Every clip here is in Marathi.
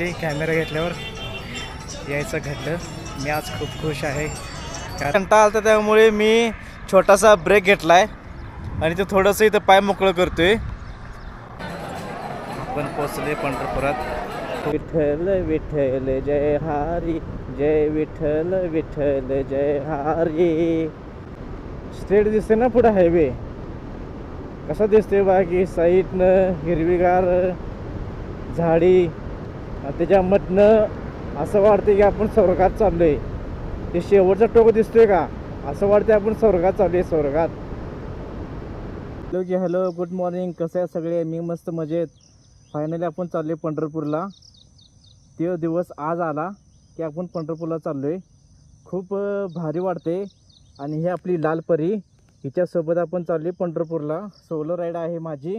कॅमेरा घेतल्यावर यायचं घडलं. मी आज खूप खुश आहे. कंटाळा आलता त्यामुळे मी छोटासा ब्रेक घेतला आहे आणि ते थोडंसं इथं पाय मोकळं करतोय. आपण पोचले पंढरपुरात. विठ्ठल विठ्ठल जय हारी. जय विठ्ठल विठ्ठल जय हारी. स्ट्रेट दिसते ना पुढं हायवे कसा दिसते बाकी? साईडनं हिरवीगार झाडी. त्याच्यामधनं असं वाटतं की आपण स्वर्गात चाललो आहे ते शेवटचा टोक दिसतोय का? असं वाटतं आपण स्वर्गात चाललोय स्वर्गात. हॅलो की हॅलो गुड मॉर्निंग. कसं आहे सगळे? मी मस्त मजेत. फायनली आपण चाललोय पंढरपूरला. ते दिवस आज आला की आपण पंढरपूरला चाललोय. खूप भारी वाटते आणि ही आपली लाल परी हिच्यासोबत आपण चाललोय पंढरपूरला. सोलो राईड आहे माझी.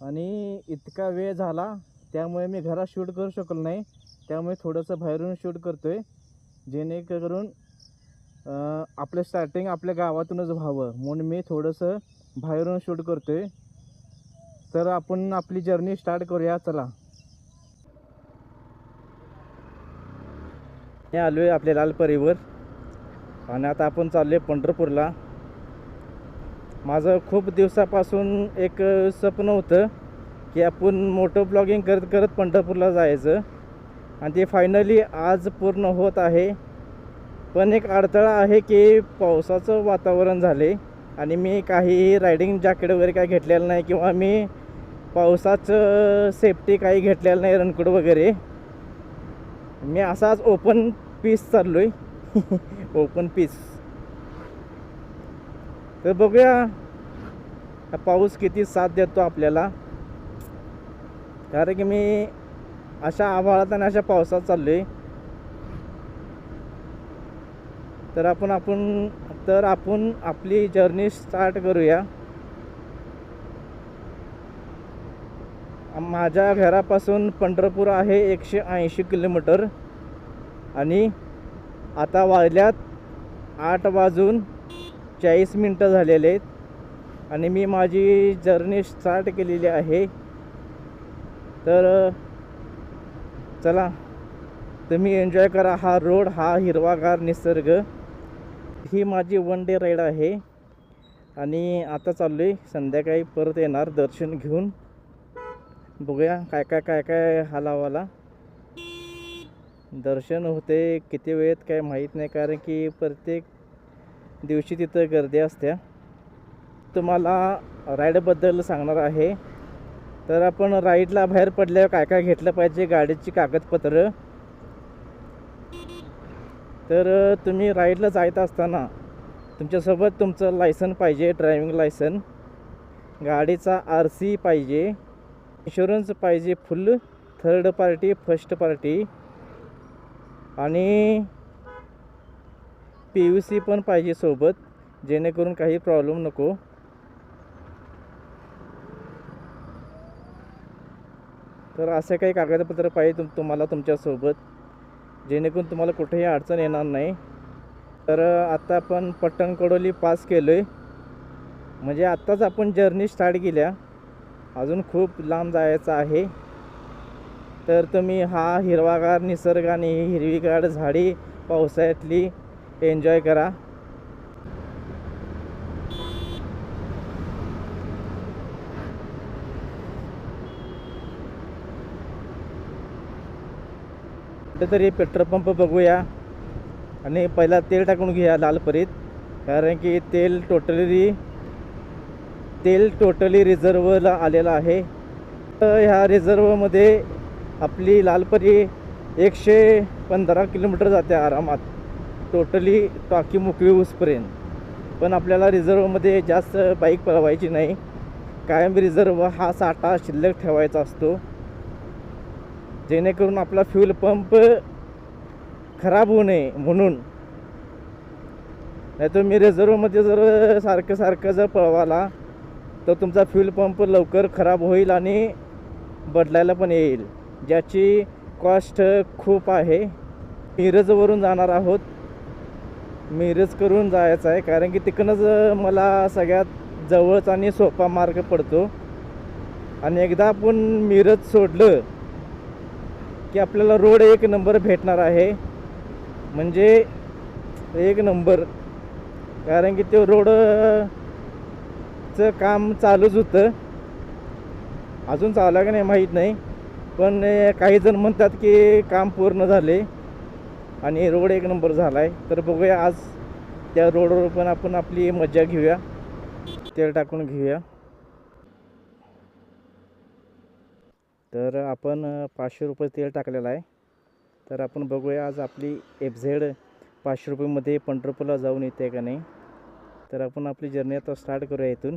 आणि इतका वेळ झाला त्यामुळे मी घरात शूट करू शकलो नाही. त्यामुळे थोडंसं बाहेरून शूट करतो आहे जेणेकरून आपलं स्टार्टिंग आपल्या गावातूनच व्हावं. म्हणून मी थोडंसं बाहेरून शूट करतो आहे तर आपण आपली जर्नी स्टार्ट करूया. चला. हे आलो आहे आपल्या लालपरीवर आणि आता आपण चाललो आहे पंढरपूरला. माझं खूप दिवसापासून एक स्वप्न होतं. की आपण मोठं ब्लॉगिंग करत करत पंढरपूरला जायचं. आणि ते फायनली आज पूर्ण होत आहे. पण एक अडथळा आहे की पावसाचं वातावरण झाले. आणि मी काही रायडिंग जॅकेट वगैरे काही घेतलेलं नाही किंवा मी पावसाचं सेफ्टी काही घेतलेलं नाही रनकोट वगैरे. मी असाच ओपन पीस चाललो आहे ओपन पीस तर बघूया पाऊस किती साथ देतो आपल्याला. कारण की मी अशा आभाळात आणि अशा पावसात चाललो आहे तर आपण आपण तर आपण आपली जर्नी स्टार्ट करूया. माझ्या घरापासून पंढरपूर आहे एकशे ऐंशी किलोमीटर. आणि आता वाजल्यात आठ वाजून चाळीस मिनटं झालेले आहेत. आणि मी माझी जर्नी स्टार्ट केलेली आहे. तर चला. तुम्ही एन्जॉय करा हा रोड हा हिरवागार निसर्ग. ही माझी वन डे राईड आहे. आणि आता चाललो आहे संध्याकाळी परत येणार दर्शन घेऊन. बघूया काय काय काय काय हालावाला दर्शन होते किती वेळेत काय माहीत नाही कारण की प्रत्येक दिवशी तिथं गर्दी असत्या तुम्हाला राईडबद्दल सांगणार आहे. तर आपण राईडला बाहेर पडल्यावर काय काय घेतलं पाहिजे गाडीची कागदपत्र. तर तुम्ही राईडला जायत असताना तुमच्यासोबत तुमचं लायसन पाहिजे ड्रायविंग लायसन. गाडीचा आर सी पाहिजे इन्शुरन्स पाहिजे full third party first party. आणि पी यू सी पण पाहिजे सोबत जेणेकरून काही प्रॉब्लेम नको. तर असे काही कागदपत्र पाहिजे तुम तुम्हाला तुमच्यासोबत. जेणेकरून तुम्हाला कुठेही अडचण येणार नाही. तर आत्ता आपण पट्टणकडोली पास केलो आहे म्हणजे आत्ताच आपण जर्नी स्टार्ट केल्या. अजून खूप लांब जायचं आहे. तर तुम्ही हा हिरवागार निसर्ग आणि ही हिरवीगार झाडी पावसाळ्यातली एन्जॉय करा. कुठेतरी पेट्रोल पंप बघूया. आणि पहिला तेल टाकून घ्या लालपरीत कारण की तेल टोटली तेल टोटली रिझर्वला आलेलं आहे. तर ह्या रिझर्वमध्ये आपली लालपरी एकशे पंधरा किलोमीटर जाते आरामात. टोटली टाकी मोकळी होसपर्यंत पण आपल्याला रिझर्वमध्ये जास्त बाईक पळवायची नाही. कायम रिझर्व हा साठा शिल्लक ठेवायचा असतो. जेणेकरून आपला फ्यूल पंप खराब होऊ नये म्हणून. नाही तर मी रिझर्वमध्ये जर सारखं सारखं जर पळवाला तर तुमचा फ्यूल पंप लवकर खराब होईल आणि बदलायला पण येईल. ज्याची कॉस्ट खूप आहे. मिरजवरून जाणार आहोत. मिरज करून जायचं आहे कारण की तिकडनंच मला सगळ्यात जवळच आणि सोपा मार्ग पडतो. आणि एकदा आपण मिरज सोडलं की आपल्याला रोड एक नंबर भेटणार आहे. म्हणजे एक नंबर. कारण की ते रोडचं काम चालूच होतं. अजून चालू का नाही माहीत नाही. पण काही जण म्हणतात की काम पूर्ण झाले आणि रोड एक नंबर झाला आहे तर बघूया आज त्या रोडवर पण आपण आपली मजा घेऊया. तेल टाकून घेऊया. तर आपण पाचशे रुपये तेल टाकलेलं आहे. तर आपण बघूया आज आपली एफ झेड पाचशे रुपयेमध्ये पंढरपूरला जाऊन येते का नाही. तर आपण आपली जर्नी आता स्टार्ट करूया इथून.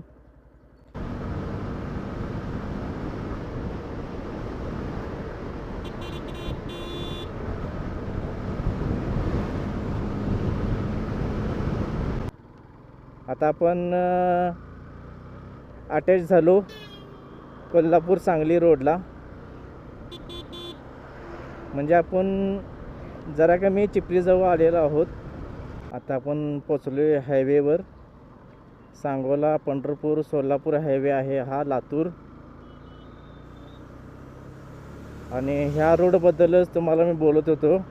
आता आपण अटॅच झालो कोल्हापूर सांगली रोडला म्हणजे आपण जरा कमी चिपलीजवळ आलेलो आहोत. आता आपण पोचलो आहे हायवेवर. सांगोला पंढरपूर सोलापूर हायवे आहे हा लातूर. आणि ह्या रोडबद्दलच तुम्हाला मी बोलत होतो.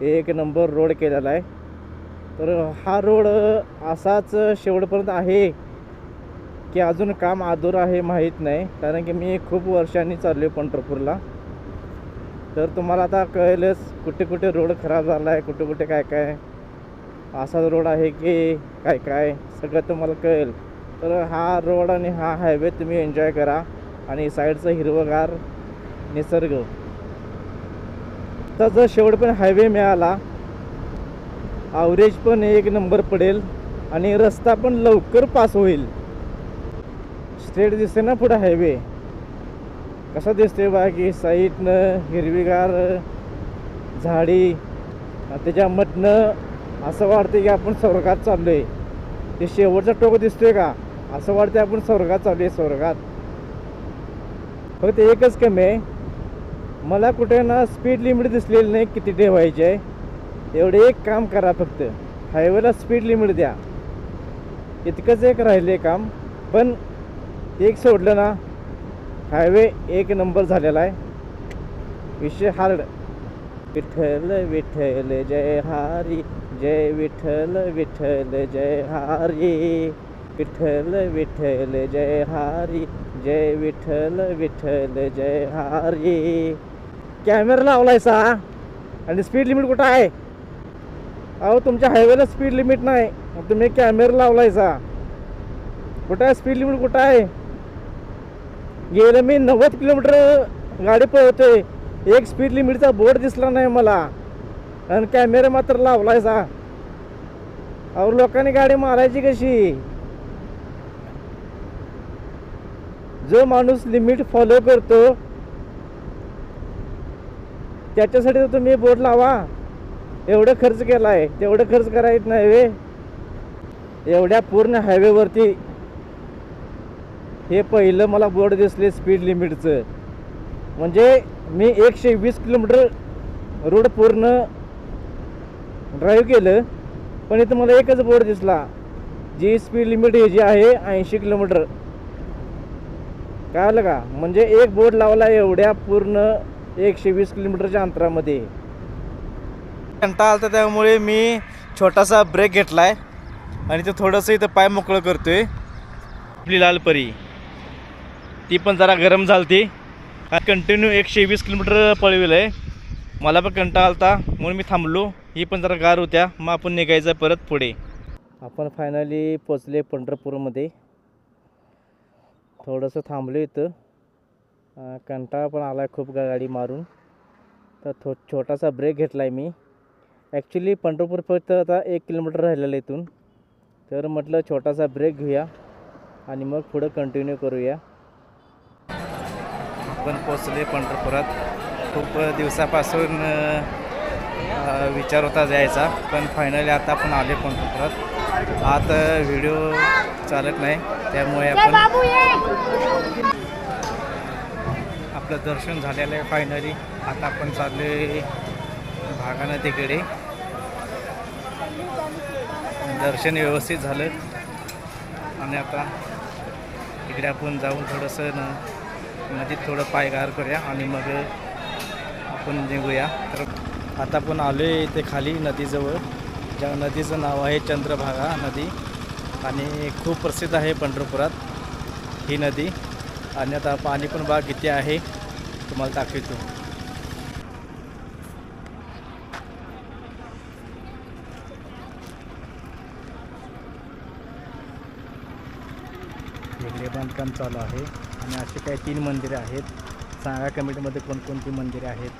एक नंबर रोड केलेला आहे. तर हा रोड असाच शेवटपर्यंत आहे की अजून काम आदूर आहे माहीत नाही. कारण की मी खूप वर्षांनी चाललो आहे पंढरपूरला. तर तुम्हाला आता कळेलच कुठे कुठे रोड खराब झाला आहे कुठे कुठे काय काय. असा रोड आहे की काय काय सगळं तुम्हाला कळेल. तर हा रोड आणि हा हायवे तुम्ही एन्जॉय करा आणि साईडचं हिरवगार निसर्ग. तर जर शेवट पण हायवे मिळाला आवरेज पण एक नंबर पडेल आणि रस्ता पण लवकर पास होईल. स्ट्रेट दिसते ना पुढं हायवे कसं दिसते बा की साईडनं हिरवीगार झाडी त्याच्या त्याच्यामधनं असं वाटते की आपण स्वर्गात चाललो आहे ते शेवटचा टोक दिसतोय का? असं वाटते आपण स्वर्गात चालू आहे स्वर्गात. फक्त एकच कमी आहे. मला कुठे ना स्पीड लिमिट दिसलेली नाही किती ठेवायची आहे. एवढे एक काम करा फक्त. हायवेला स्पीड लिमिट द्या. इतकंच एक राहिले काम. पण एक सोडलं ना हायवे एक नंबर झालेला आहे. विषय हार्ड. विठ्ठल विठ्ठल जय हारी. जय विठ्ठल विठ्ठल जय हारी. विठ्ठल विठ्ठल जय हारी. जय विठ्ठल विठ्ठल जय हारी. कॅमेरा लावलाय सा आणि स्पीड लिमिट कुठं आहे? अहो तुमच्या हायवेला स्पीड लिमिट नाही. तुम्ही कॅमेरा लावलाय सा कुठं आहे? स्पीड लिमिट कुठं आहे? गेलं मी नव्वद किलोमीटर गाडी पळवते एक स्पीड लिमिटचा बोर्ड दिसला नाही मला. आणि कॅमेरा मात्र लावलाय सा अहो लोकांनी गाडी मारायची कशी? जो माणूस लिमिट फॉलो करतो त्याच्यासाठी तर तुम्ही बोर्ड लावा. एवढं खर्च केला आहे तेवढं खर्च करायचं नाही वे. एवढ्या पूर्ण हायवेवरती हे पहिलं मला बोर्ड दिसले स्पीड लिमिटचं. म्हणजे मी एकशे वीस किलोमीटर रोड पूर्ण ड्राईव्ह केलं पण इथं मला एकच बोर्ड दिसला जी स्पीड लिमिट हे जी आहे ऐंशी किलोमीटर. काय आलं का? म्हणजे एक बोर्ड लावला एवढ्या पूर्ण एकशे वीस किलोमीटरच्या अंतरामध्ये. कंटाळा आलता त्यामुळे मी छोटासा ब्रेक घेतला आहे आणि ते थोडंसं इथं पाय मोकळं करतोय. आपली लालपरी. ती पण जरा गरम झालती. कंटिन्यू एकशे वीस किलोमीटर पळविलं आहे मला पण कंटाळा आलता म्हणून मी थांबलो. ही पण जरा गार होत्या मग आपण निघायचं परत पुढे. आपण फायनली पोचले पंढरपूरमध्ये. थोडंसं थांबलो इथं. कंटाळा पण आला आहे खूप गाडी मारून. तर थो छोटासा ब्रेक घेतला आहे मी. ॲक्च्युली पंढरपूर फक्त आता एक किलोमीटर राहिलेलं आहे इथून. तर म्हटलं छोटासा ब्रेक घेऊया. आणि मग पुढं कंटिन्यू करूया. आपण पोचले पंढरपुरात. खूप दिवसापासून विचार होता जायचा पण फायनली आता आपण आले पंढरपुरात. आता व्हिडिओ चालत नाही त्यामुळे आपण आपलं दर्शन झालेलं आहे फायनली आता आपण चालले भागा नदीकडे दर्शन व्यवस्थित झालं. आणि आता इकडे आपण जाऊन थोडंसं म्हणजे नदीत थोडं पायगार करूया आणि मग आपण निघूया. तर आता आपण आलो आहे इथे खाली नदीजवळ. ज्या नदीचं नाव आहे चंद्रभागा नदी. आणि खूप प्रसिद्ध आहे पंढरपुरात ही नदी. आणि आता पाणी पण बाग किती आहे. तुम्हाला दाखवतो. वेगळे बांधकाम चालू आहे. आणि असे काही तीन मंदिरं आहेत. सांगा कमिटीमध्ये कोणकोणती मंदिरे आहेत?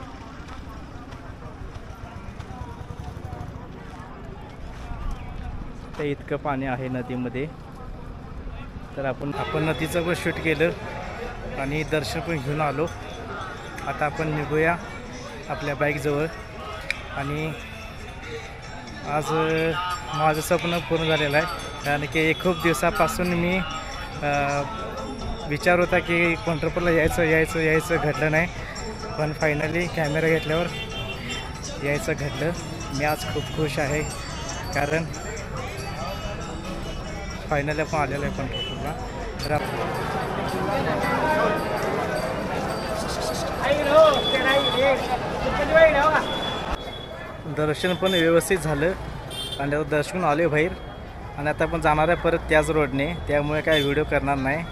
ते इतकं पाणी आहे नदीमध्ये. तर आपण आपण नदीचं पण शूट केलं आणि दर्शन पण घेऊन आलो. आता आपण निघूया आपल्या बाईकजवळ आणि आज माझं स्वप्न पूर्ण झालेलं आहे. कारण की खूप दिवसापासून मी विचार होता की पंढरपूरला यायचं यायचं यायचं घडलं नाही. पण फायनली कॅमेरा घेतल्यावर यायचं घडलं. मी आज खूप खुश आहे. कारण फायनली आपण आलेलो आहे पंढरपूरला तर दर्शन पण व्यवस्थित झालं. आणि आता दर्शन आले बाहेर. आणि आता आपण जाणार आहे परत त्याच रोडने त्यामुळे काय व्हिडिओ करणार नाही.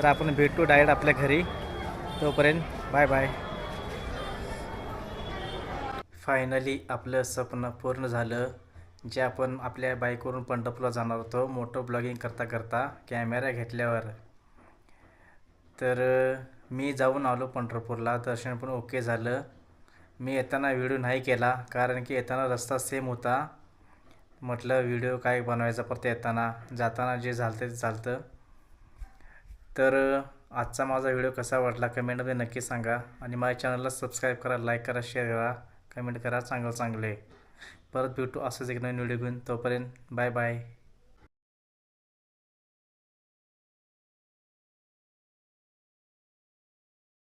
तर आपण भेटू डायरेक्ट आपल्या घरी. तोपर्यंत बाय बाय फायनली आपलं स्वप्न पूर्ण झालं. जे आपण आपल्या बाईकवरून पंढरपूरला जाणार होतो मोठं ब्लॉगिंग करता करता कॅमेरा घेतल्यावर. तर मी जाऊन आलो पंढरपूरला. दर्शन पण ओके झालं. मी येताना व्हिडिओ नाही केला कारण की येताना रस्ता सेम होता. म्हटलं व्हिडिओ काय बनवायचा परत येताना? जाताना जे झालं ते झालं तर आजचा माझा व्हिडिओ कसा वाटला कमेंटमध्ये नक्की सांगा आणि माझ्या चॅनलला सबस्क्राईब करा लाईक करा शेअर करा कमेंट करा चांगलं चांगले. परत भेटू असंच एक नवीन व्हिडिओ घेऊन. तोपर्यंत बाय बाय.